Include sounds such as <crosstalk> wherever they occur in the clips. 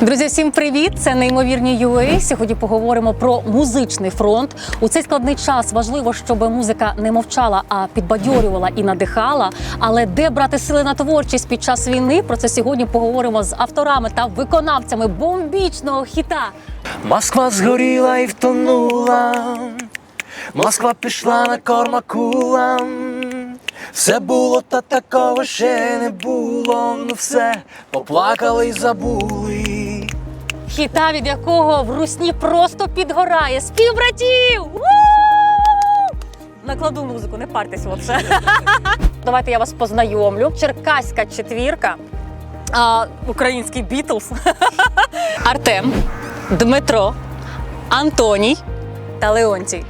Друзі, всім привіт! Це неймовірні UA. Сьогодні поговоримо про музичний фронт. У цей складний час важливо, щоб музика не мовчала, а підбадьорювала і надихала. Але де брати сили на творчість під час війни? Про це сьогодні поговоримо з авторами та виконавцями бомбічного хіта. Москва згоріла і втонула, Москва пішла на кормакула. Все було, та такого ще не було. Ну все, поплакали й забули. Хіта, від якого в русні просто підгорає. Співбратів! У! Накладу музику, не партесь вообще. <laughs> Давайте я вас познайомлю. Черкаська четвірка, а, український Бітлз, <laughs> Артем, Дмитро, Антоній та Леонтій.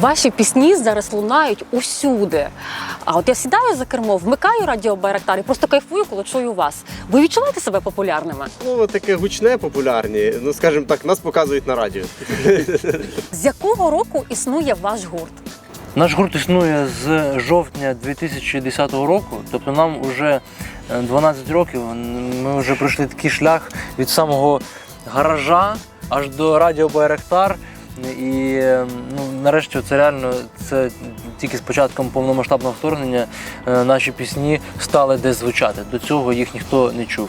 Ваші пісні зараз лунають усюди. А от я сідаю за кермо, вмикаю радіо Байрактар і просто кайфую, коли чую вас. Ви відчуваєте себе популярними? Слово таке гучне, популярні. Ну, скажімо так, нас показують на радіо. З якого року існує ваш гурт? Наш гурт існує з жовтня 2010 року, тобто нам вже 12 років. Ми вже пройшли такий шлях від самого гаража аж до радіо Байректар. І ну, нарешті це реально це тільки з початком повномасштабного вторгнення е, наші пісні стали десь звучати. До цього їх ніхто не чув.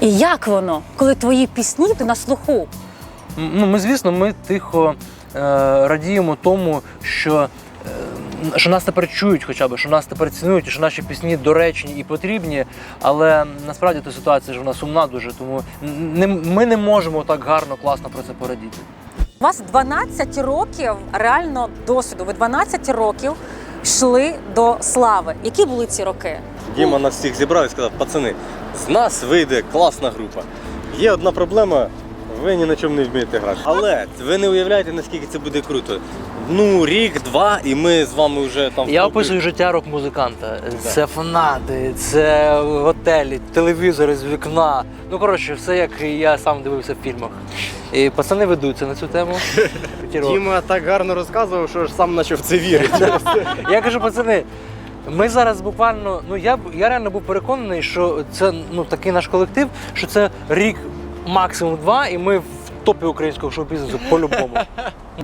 І як воно, коли твої пісні на слуху? Ну, ми, звісно, ми тихо е, радіємо тому, що, е, що нас тепер чують, хоча б, що нас тепер цінують, що наші пісні доречні і потрібні. Але насправді та ситуація ж вона сумна дуже, тому не, ми не можемо так гарно, класно про це порадіти. У вас 12 років реально досвіду. Ви 12 років йшли до слави. Які були ці роки? Діма нас всіх зібрав і сказав: пацани, з нас вийде класна група. Є одна проблема. Ви ні на чому не вмієте грати. Але ви не уявляєте, наскільки це буде круто. Ну, рік, два, і ми з вами вже там. Я описую життя рок-музиканта. Це фанати, це готелі, телевізори з вікна. Ну коротше, все як я сам дивився в фільмах. І пацани ведуться на цю тему. <laughs> Діма так гарно розказував, що ж сам почав в це вірити. <laughs> Я кажу, пацани, ми зараз буквально, ну я б- я реально був переконаний, що це ну такий наш колектив, що це рік, максимум два, і ми в топі українського шоу-бізнесу по-любому.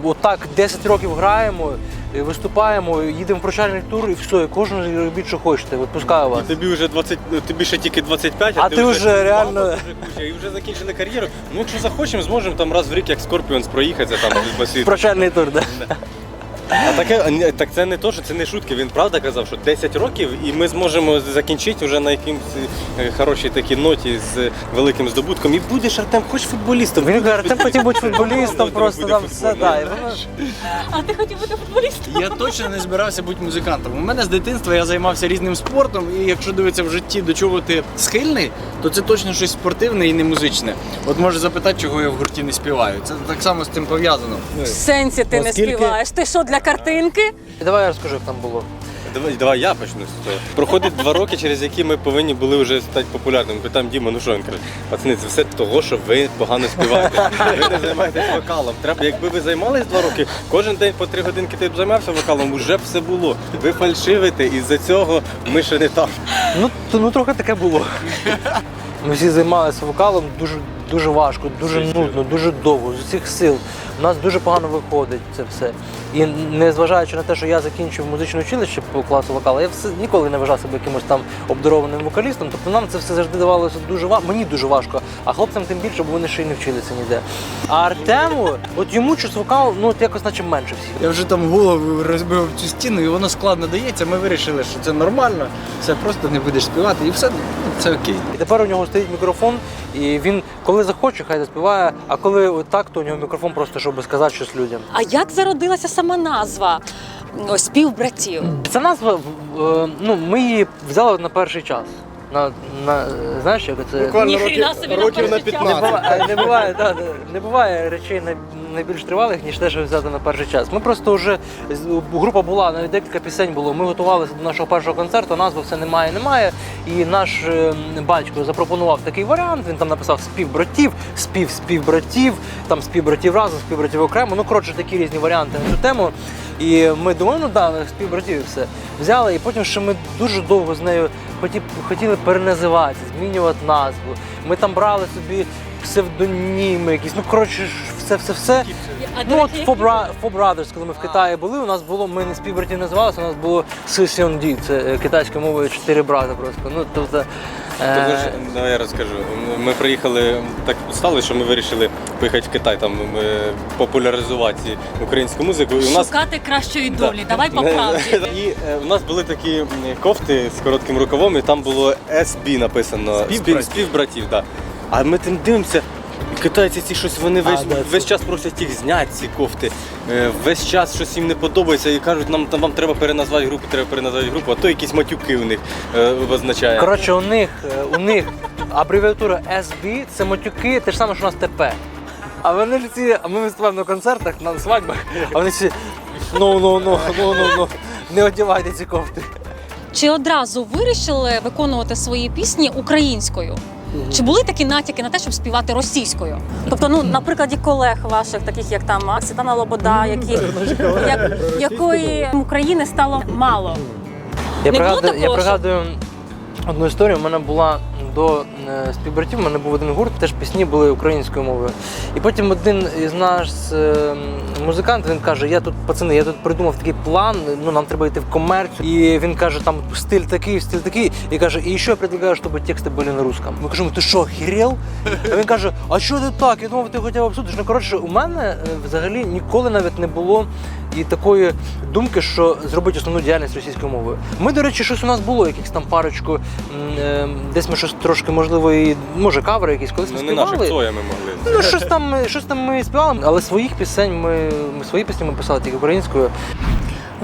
Бо так 10 років граємо, виступаємо, їдемо в прощальний тур, і все, і кожен робіть, що хочете. Відпускаю вас. Тобі вже 20, ну, тобі ще тільки 25, а, А ти вже реально- вже куча, і вже закінчили кар'єру. Ну, якщо захочемо, зможемо там раз в рік, як Скорпіонс, проїхатися там. Прощальний тур, да. А таке, так це не то, що це не шутки. Він правда казав, що 10 років, і ми зможемо закінчити вже на якимсь е, хорошій такій ноті з великим здобутком. І будеш Артем, хоч футболістом. Він каже, Артем хотів бути <laughs> футболістом, просто там все. футбольний. Да, і воно- А ти хотів бути футболістом? Я точно не збирався бути музикантом. У мене з дитинства я займався різним спортом, і якщо дивитися в житті, до чого ти схильний, то це точно щось спортивне і не музичне. От може запитати, чого я в гурті не співаю. Це так само з цим пов'язано. В сенсі ти не Оскільки- співаєш. Ти що для картинки? Давай я розкажу, як там було. Давай, давай я почну з того. Проходить два роки, через які ми повинні були вже стати популярними. Питаємо Діма, ну що він каже, пацани, це все того, що ви погано співаєте. Ви не займаєтесь вокалом. Треба, якби ви займались два роки, кожен день по три годинки ти б займався вокалом, уже б все було. Ви фальшивите, і з-за цього ми ще не там. Ну, то, ну трохи таке було. Ми всі займалися вокалом дуже, дуже важко, дуже нудно, дуже довго, з усіх сил. У нас дуже погано виходить це все. І незважаючи на те, що я закінчив музичне училище по класу вокалу, я все, ніколи не вважав себе якимось там обдарованим вокалістом. Тобто нам це все завжди давалося дуже важко, мені дуже важко, а хлопцям тим більше, бо вони ще й не вчилися ніде. А Артему, от йому щось вокал, ну от якось наче менше всіх. Я вже там голову розбив цю стіну, і воно складно дається. Ми вирішили, що це нормально, все просто не будеш співати, і все ну, це окей. І тепер у нього стоїть мікрофон, і він коли захоче, хай заспіває, а коли отак, то у нього мікрофон просто, щоб сказати щось людям. А як зародилася сама назва співбратів? Ця назва, е, ну, ми її взяли на перший час. На, на, знаєш, як це? Буквально років, собі на років на перший час. Не 15. буває, не буває, да, не буває речей най- найбільш тривалих, ніж те, що взяти на перший час. Ми просто вже з- група була, навіть декілька пісень було. Ми готувалися до нашого першого концерту, назви все немає, немає. І наш е, батько запропонував такий варіант. Він там написав співбратів, спів співбратів, там співбратів разом, співбратів окремо. Ну коротше, такі різні варіанти на цю тему. І ми думали, ну да, співбратів і все. Взяли, і потім ще ми дуже довго з нею хотіли переназиватися, змінювати назву. Ми там брали собі псевдоніми, якісь. Ну коротше, ж все, все, все. Ну от Four, Bra- Four Brothers, коли ми в Китаї були, у нас було, ми не співбраті називалися, у нас було Сисьонді, це е, китайською мовою чотири брата просто. Ну, тобто, е, ж, давай я розкажу. Ми приїхали, так стало, що ми вирішили поїхати в Китай, там е, популяризувати українську музику. І у нас Шукати кращої долі. Давай по правді. <laughs> І е, у нас були такі м, кофти з коротким рукавом, і там було SB написано. Співбратів. Спів, співбратів, да. А ми тим дивимося. і Китайці ці щось вони весь, А, да, весь час просять їх зняти, ці кофти. Е, Весь час щось їм не подобається і кажуть, нам там вам треба переназвати групу, треба переназвати групу, а то якісь матюки у них е, означає. коротше, у них, е, у них абревіатура SB це матюки, те ж саме, що у нас ТП. А вони ж ці, а ми виступаємо на концертах, на свадьбах, а вони всі ну, ну, ну, ну, ну, ну, не одягайте ці кофти. Чи одразу вирішили виконувати свої пісні українською? Чи були такі натяки на те, щоб співати російською? Тобто, ну, на прикладі колег ваших, таких як там Світлана Лобода, які, як, якої України стало мало. Я Не було пригадую, я такого, що- пригадую одну історію. У мене була до співбратів, у мене був один гурт, теж пісні були українською мовою. І потім один із наш е, музикант він каже: Я тут, пацани, я тут придумав такий план, ну нам треба йти в комерцію. І він каже, там стиль такий, стиль такий. І каже, і ще я предлагаю, щоб тексти були на русском. Ми кажемо, ти що, хірел? А він каже, а що ти так? Я думав, ти хотів обсудиш. Ну коротше, у мене е, взагалі ніколи навіть не було і такої думки, що зробити основну діяльність російською мовою. Ми, до речі, щось у нас було, якихось там парочку, е, десь ми щось трошки, можливо, і може кавери якісь колись ми Ну, не наших співали. цоя ми могли. Ну, щось там, ми- щось там ми співали, але своїх пісень ми, ми свої пісні ми писали тільки українською.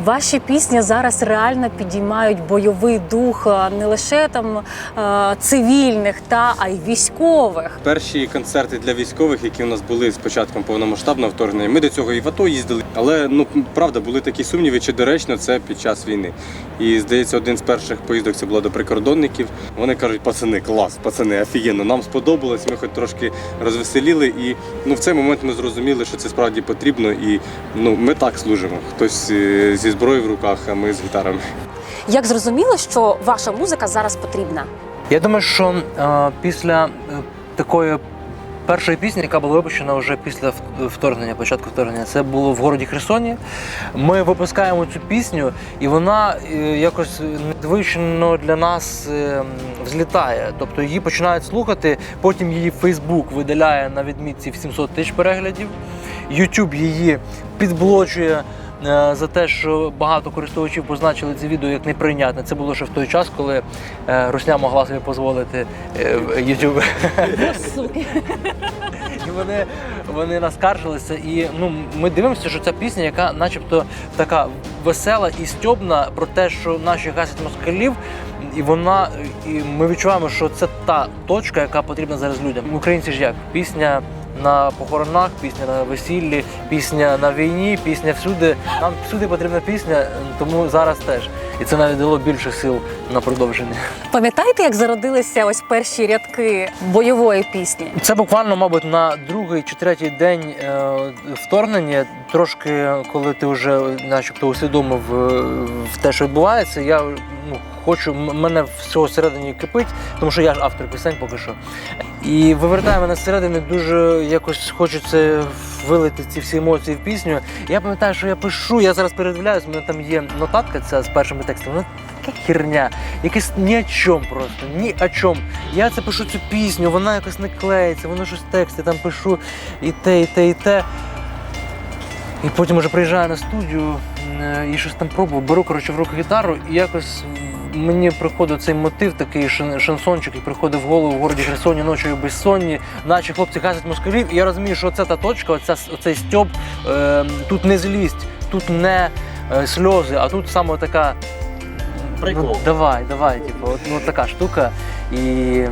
Ваші пісні зараз реально підіймають бойовий дух не лише там е, цивільних, та а й військових. Перші концерти для військових, які у нас були з початком повномасштабного вторгнення, ми до цього і в АТО їздили. Але ну правда були такі сумніви, чи доречно це під час війни. І здається, один з перших поїздок це було до прикордонників. Вони кажуть, пацани, клас, пацани, офігенно, нам сподобалось. Ми хоч трошки розвеселіли. І ну в цей момент ми зрозуміли, що це справді потрібно. І ну ми так служимо. Хтось е, зі зброєю в руках, а ми з гітарами. Як зрозуміло, що ваша музика зараз потрібна? Я думаю, що е, після е, такої першої пісні, яка була випущена вже після вторгнення, початку вторгнення, це було в городі Херсоні. Ми випускаємо цю пісню, і вона е, якось недвично для нас е, взлітає. Тобто її починають слухати, потім її Фейсбук видаляє на відмітці в 700 тисяч переглядів. YouTube її підблочує. Е, За те, що багато користувачів позначили це відео як неприйнятне. Це було ще в той час, коли е, Русня могла собі дозволити е, YouTube. І вони, вони наскаржилися. І ну, ми дивимося, що ця пісня, яка начебто така весела і стьобна про те, що наші гасять москалів, і вона і ми відчуваємо, що це та точка, яка потрібна зараз людям. Українці ж як? Пісня. На похоронах, пісня на весіллі, пісня на війні, пісня всюди. Нам всюди потрібна пісня, тому зараз теж. І це навіть дало більше сил на продовження. Пам'ятаєте, як зародилися ось перші рядки бойової пісні? Це буквально, мабуть, на другий чи третій день е, вторгнення. Трошки, коли ти вже, начебто, усвідомив е, в те, що відбувається, я ну, хочу, мене всього всередині кипить, тому що я ж автор пісень поки що. І вивертає мене зсередини дуже якось хочеться вилити ці всі емоції в пісню. Я пам'ятаю, що я пишу, я зараз передивляюсь, у мене там є нотатка ця з першими текстами. Вона така херня, якась ні о чому просто, ні о чому. Я це пишу цю пісню, вона якось не клеїться, воно щось тексти, там пишу і те, і те, і те. І потім уже приїжджаю на студію е, і щось там пробую, беру коротше, в руку гітару, і якось мені приходить цей мотив, такий шансончик, і приходить в голову в городі Херсоні ночою безсонні, наче хлопці гасять москалів. І я розумію, що це та точка, оця, оцей стьоп, е, тут не злість, тут не е, сльози, а тут саме така. Прикол. Ну, давай, давай, типу, от, ну така штука. І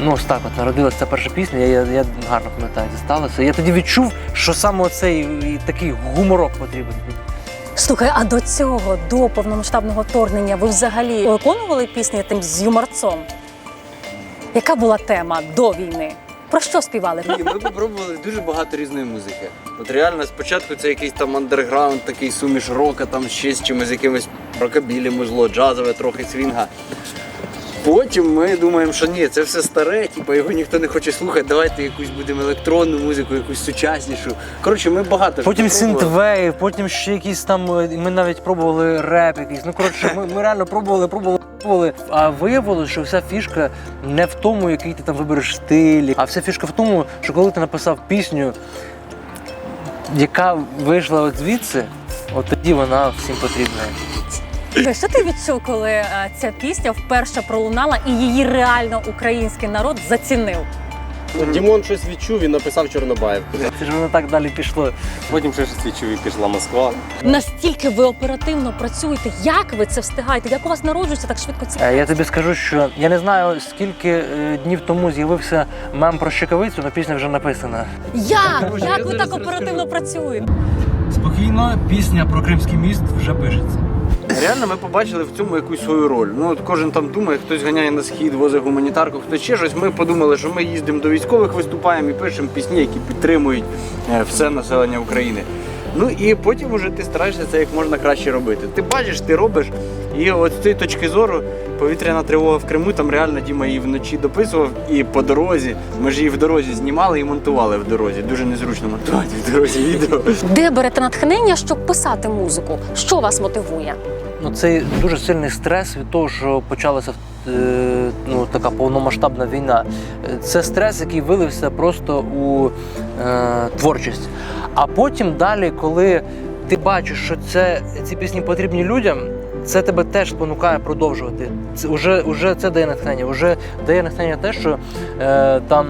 ну, ось так от народилася ця перша пісня, я, я, я гарно пам'ятаю, це сталося. Я тоді відчув, що саме цей такий гуморок потрібен. Слухай, а до цього, до повномасштабного вторгнення, ви взагалі виконували пісні тим з юморцом? Яка була тема до війни? Про що співали? Ні, ми попробували дуже багато різної музики. От реально спочатку це якийсь там андерграунд, такий суміш рока, там ще з чимось, якимось рокабілі, можливо, джазове, трохи свінга. Потім ми думаємо, що ні, це все старе, типу, його ніхто не хоче слухати. Давайте якусь будемо електронну музику, якусь сучаснішу. Коротше, ми багато Потім синтвейв, потім ще якісь там. е, Ми навіть пробували реп якийсь. Ну коротше, ми, ми реально пробували, пробували, пробували. А виявилося, що вся фішка не в тому, який ти там вибереш стиль, а вся фішка в тому, що коли ти написав пісню, яка вийшла от звідси, от тоді вона всім потрібна. Ти, Що ти відчув, коли е, ця пісня вперше пролунала і її реально український народ зацінив? Дімон щось відчув, він написав Чорнобаїв. Це ж воно так далі пішло. Потім ще щось відчув і пішла Москва. Настільки ви оперативно працюєте, як ви це встигаєте? Як у вас народжується так швидко ці Е, Я тобі скажу, що я не знаю, скільки е, днів тому з'явився мем про щекавицю, але пісня вже написана. Як? Як ви так оперативно працюєте? Спокійно, пісня про Кримський міст вже пишеться. Реально ми побачили в цьому якусь свою роль. Ну от кожен там думає, хтось ганяє на схід, возить гуманітарку, хтось ще щось. Ми подумали, що ми їздимо до військових, виступаємо і пишемо пісні, які підтримують е, все населення України. Ну і потім уже ти стараєшся це як можна краще робити. Ти бачиш, ти робиш, і от з цієї точки зору повітряна тривога в Криму, там реально Діма її вночі дописував, і по дорозі. Ми ж її в дорозі знімали і монтували в дорозі. Дуже незручно монтувати в дорозі відео. Де берете натхнення, щоб писати музику? Що вас мотивує? Ну, це дуже сильний стрес від того, що почалася е, ну, така повномасштабна війна. Це стрес, який вилився просто у е, творчість. А потім далі, коли ти бачиш, що це, ці пісні потрібні людям, це тебе теж спонукає продовжувати. Це уже, уже це дає натхнення. Уже дає натхнення те, що е, там.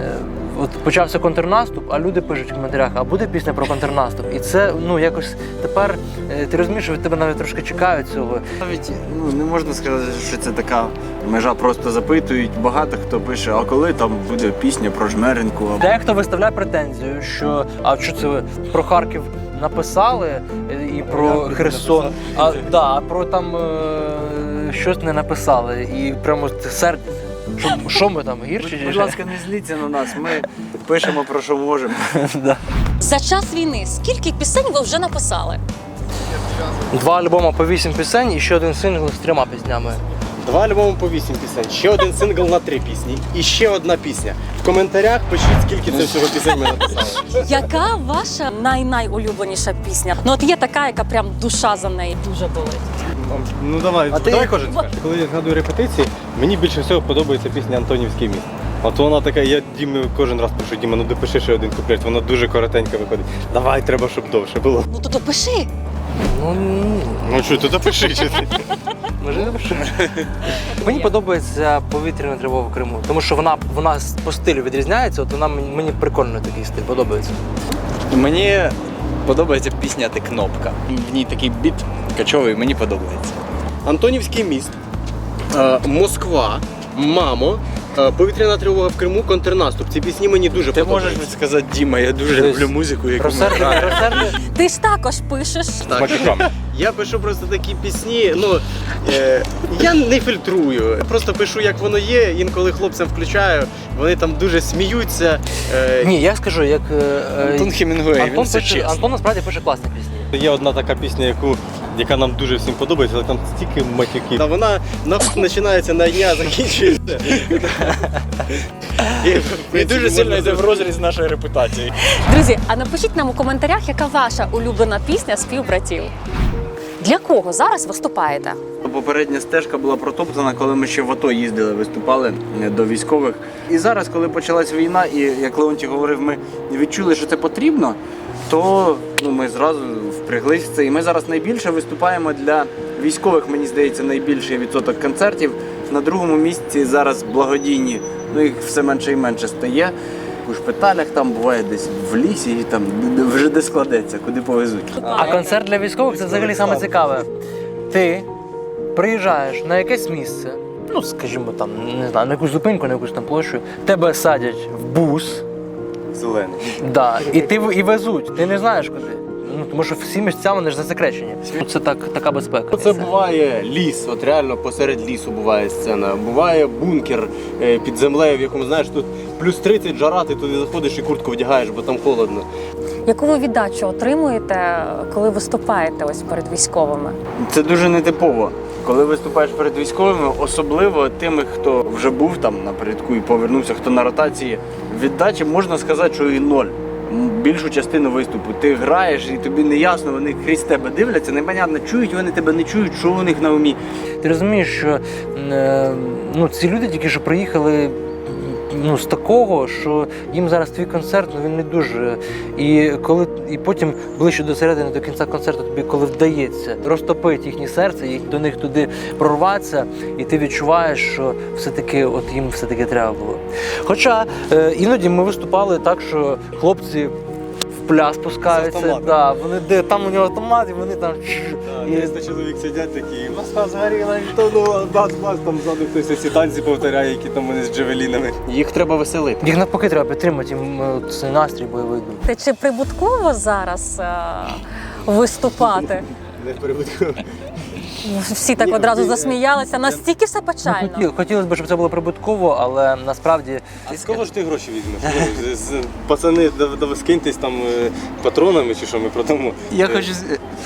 Е, От почався контрнаступ, а люди пишуть в коментарях, а буде пісня про контрнаступ. І це ну якось тепер е, ти розумієш, що від тебе навіть трошки чекають цього. Навіть ну не можна сказати, що це така межа. Просто запитують. Багато хто пише, а коли там буде пісня про жмеренку? Дехто виставляє претензію, що а що це про Харків написали е, і про Херсон, а да, а про там е, щось не написали, і прямо це сердиться. Що, що ми там гірші? чи Будь що? ласка, не зліться на нас. Ми пишемо про що можемо. <laughs> Да. За час війни скільки пісень ви вже написали? Два альбома по вісім пісень і ще один сингл з трьома піснями. Два альбоми по вісім пісень, ще один сингл на три пісні і ще одна пісня. В коментарях пишіть, скільки це всього пісень ми написали. Яка ваша най-найулюбленіша пісня? Ну от є така, яка прям душа за неї дуже болить. Ну давай, А ти- давай кожен скаже. Коли я згадую репетиції, мені більше всього подобається пісня Антонівський міст. От вона така, я Дімі кожен раз пишу, Діма, ну допиши ще один куплет, вона дуже коротенька виходить. Давай, треба, щоб довше було. Ну то допиши. Ну. Ну що, то допиши чи ти? Не? <laughs> Мені подобається повітряна тривога в Криму, тому що вона, вона по стилю відрізняється, от вона мені, прикольно такий стиль подобається. Мені подобається пісня Ти кнопка. В ній такий біт качовий, мені подобається. Антонівський міст, е, Москва, Мамо, повітряна тривога в Криму, контрнаступ. Ці пісні мені дуже Ти можеш сказати, Діма, я дуже люблю музику, яку ми граємо. Ти ж також пишеш. <laughs> Я пишу просто такі пісні. Ну е, я не фільтрую. Я просто пишу, як воно є. Інколи хлопцям включаю, вони там дуже сміються. Е, Ні, я скажу, як е, е, Антон Хемінгуей, Антон, він все пише, чесно. Антон насправді пише класні пісні. Є одна така пісня, яку, яка нам дуже всім подобається, але там стільки матюків. Та вона на починається на дня, закінчується. <laughs> І дуже сильно йде в розріз нашої репутації. Друзі, а напишіть нам у коментарях, яка ваша улюблена пісня співбратів. Для кого зараз виступаєте? Попередня стежка була протоптана, коли ми ще в АТО їздили, виступали е, до військових. І зараз, коли почалась війна, і як Леонтій говорив, ми відчули, що це потрібно, то ну, ми зразу впряглись в це. І ми зараз найбільше виступаємо для військових, мені здається, найбільший відсоток концертів. На другому місці зараз благодійні, ну їх все менше і менше стає. У шпиталях там буває десь в лісі, і там вже де складеться, куди повезуть. А концерт для військових це взагалі саме цікаве. Ти приїжджаєш на якесь місце, ну скажімо там, не знаю, на якусь зупинку, на якусь там площу, тебе садять в бус, Зелений. да, і ти в- і везуть. Ти не знаєш куди. Ну, тому що всі місця вони ж засекречені. Це так, така безпека. Це буває ліс, от реально посеред лісу буває сцена. Буває бункер е, під землею, в якому знаєш тут плюс 30 жара, ти туди заходиш і куртку вдягаєш, бо там холодно. Яку ви віддачу отримуєте, коли виступаєте ось перед військовими? Це дуже нетипово. Коли виступаєш перед військовими, особливо тими, хто вже був там напередку і повернувся, хто на ротації, віддачі можна сказати, що і ноль. Більшу частину виступу ти граєш, і тобі не ясно, вони крізь тебе дивляться, непонятно, чують вони тебе, не чують, що у них на умі. Ти розумієш, що е, ну, ці люди тільки що приїхали ну, з такого, що їм зараз твій концерт, ну він не дуже. І коли і потім ближче до середини до кінця концерту, тобі коли вдається розтопити їхнє серце, і до них туди прорватися, і ти відчуваєш, що все-таки от їм все-таки треба було. Хоча е, іноді ми виступали так, що хлопці. В пляс пускаються, да, вони де там у нього автомат, і вони там і 300 чоловік сидять такі, Москва згоріла, і то ну, бац, бац, там ззаду хтось ці танці повторяє, які там вони з джевелінами. Їх треба веселити. Їх навпаки треба підтримати їм е, цей настрій бойовий. Ти чи прибутково зараз а, виступати? Не прибутково. Всі так одразу засміялися. Настільки все печально. Хотів, хотілося б, щоб це було прибутково, але насправді А з кого ж ти гроші візьмеш? Ну, з- з- Пацани, да, да ви скиньтесь там е, патронами чи що ми продамо. Я Е, хочу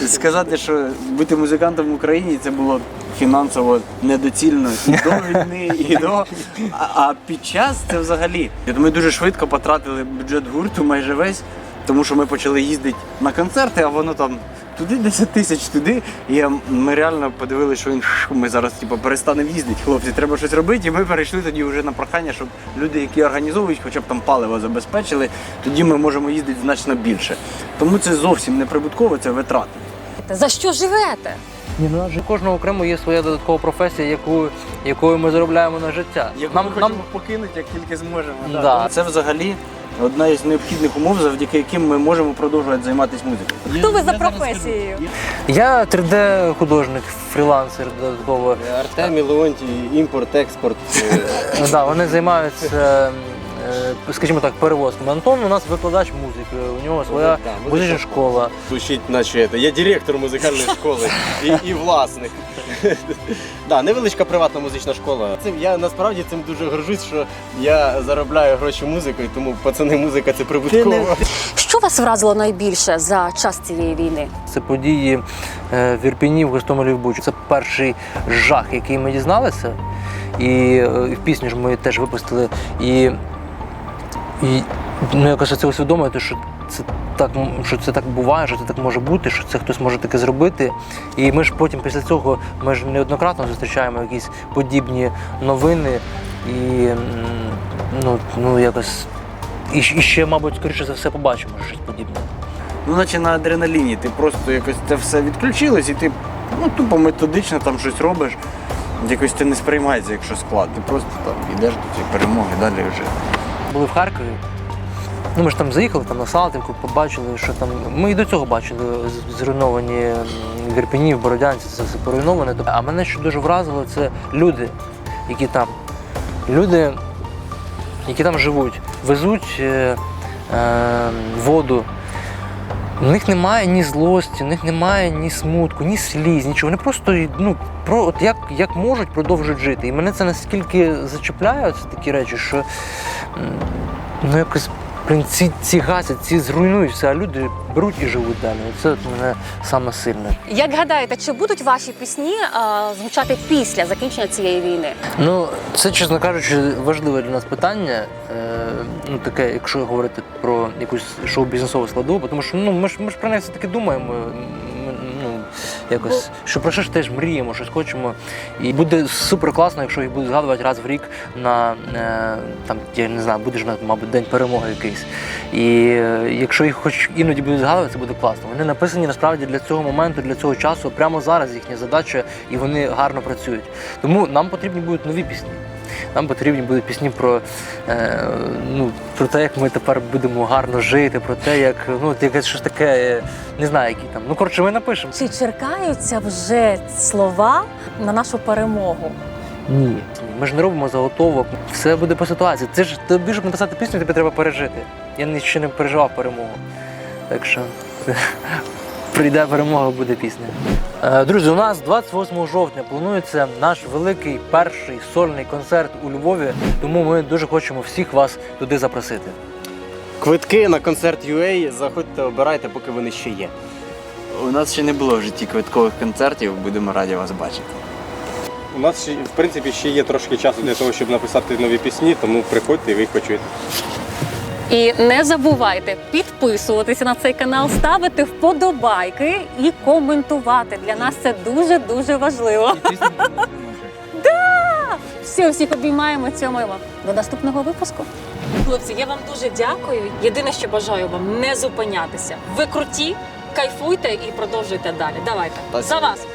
сказати, що бути музикантом в Україні це було фінансово недоцільно і до війни, і до. А, а під час це взагалі. Ми дуже швидко потратили бюджет гурту, майже весь, тому що ми почали їздити на концерти, а воно там. Туди 10 тисяч, туди. І ми реально подивилися, що він ми зараз типу, перестанемо їздити. Хлопці, треба щось робити. І ми перейшли тоді вже на прохання, щоб люди, які організовують, хоча б там паливо забезпечили, тоді ми можемо їздити значно більше. Тому це зовсім не прибутково, це витрати. За що живете? ні, ну, у кожного окремо є своя додаткова професія, яку, якою ми заробляємо на життя. нам, нам, покинути, як тільки зможемо. Да. Це взагалі одна із необхідних умов, завдяки яким ми можемо продовжувати займатися музикою. Хто ви за професією? я 3D-художник, фрілансер додатково. Артем, Леонтій, імпорт, експорт. е, Ну, да, вони займаються, е, скажімо так, перевозком. Антон у нас викладач музики, у нього своя Да, музика. музична школа. Звучить, наче це. Я директор музикальної школи і, і власник. <laughs> да, невеличка приватна музична школа. Цим я насправді цим дуже горжусь, що я заробляю гроші музикою, тому пацани, музика це прибутково. Що вас вразило найбільше за час цієї війни? Це події е, в Ірпіні, в Гостомелі, в Бучі. Це перший жах, який ми дізналися. І, е, і в пісню ж ми теж випустили. І, і ну, якось це усвідомити, що це так, що це так буває, що це так може бути, що це хтось може таке зробити. І ми ж потім після цього ми ж неоднократно зустрічаємо якісь подібні новини. І ну, ну якось. І, і ще, мабуть, скоріше за все побачимо щось подібне. Ну, наче на адреналіні, ти просто якось це все відключилось, і ти ну, тупо методично там щось робиш. Якось це не сприймається, якщо склад. Ти просто там йдеш до цієї перемоги, далі вже. були в Харкові. Ну, ми ж там заїхали там на Салтівку, побачили, що там. Ми і до цього бачили зруйновані в в Бородянці, це все поруйноване. А мене що дуже вразило, це люди, які там. Люди, які там живуть, везуть е, е, воду. У них немає ні злості, у них немає ні смутку, ні сліз, нічого. Вони просто ну, про, от як, як можуть, продовжують жити. І мене це настільки зачепляє, це такі речі, що ну, якось блін, ці, ці гасять, ці зруйнують все, а люди беруть і живуть далі. Це от мене саме сильне. Як гадаєте, чи будуть ваші пісні а, звучати після закінчення цієї війни? Ну, це, чесно кажучи, важливе для нас питання. Е, ну, таке, якщо говорити про якусь шоу-бізнесову складову, тому що ну, ми ж ми ж про неї все-таки думаємо. Якось, що про що ж теж мріємо, щось хочемо. І буде супер класно, якщо їх будуть згадувати раз в рік на е, там, я не знаю, буде ж мабуть, день перемоги якийсь. І е, якщо їх хоч іноді будуть згадувати, це буде класно. Вони написані насправді для цього моменту, для цього часу. Прямо зараз їхня задача, і вони гарно працюють. Тому нам потрібні будуть нові пісні. Нам потрібні будуть пісні про, е, ну, про те, як ми тепер будемо гарно жити, про те, як ну, якесь щось таке, е, не знаю, які там. Ну, коротше, ми напишемо. Чи черкаються вже слова на нашу перемогу? Ні. Ми ж не робимо заготовок. Все буде по ситуації. Це ж тобі, щоб написати пісню, тобі треба пережити. Я ще не переживав перемогу. Так що <laughs> прийде перемога, буде пісня. Е, Друзі, у нас 28 жовтня планується наш великий перший сольний концерт у Львові, тому ми дуже хочемо всіх вас туди запросити. Квитки на концерт UA заходьте, обирайте, поки вони ще є. У нас ще не було в житті квиткових концертів, будемо раді вас бачити. У нас ще, в принципі ще є трошки часу для того, щоб написати нові пісні, тому приходьте і ви їх почуєте. І не забувайте підписуватися на цей канал, ставити вподобайки і коментувати. Для нас це дуже дуже важливо. Да! Все, всіх обіймаємо, цьомаємо. До наступного випуску. Хлопці, я вам дуже дякую. Єдине, що бажаю вам не зупинятися. Ви круті, кайфуйте і продовжуйте далі. Давайте Спасибо. за вас.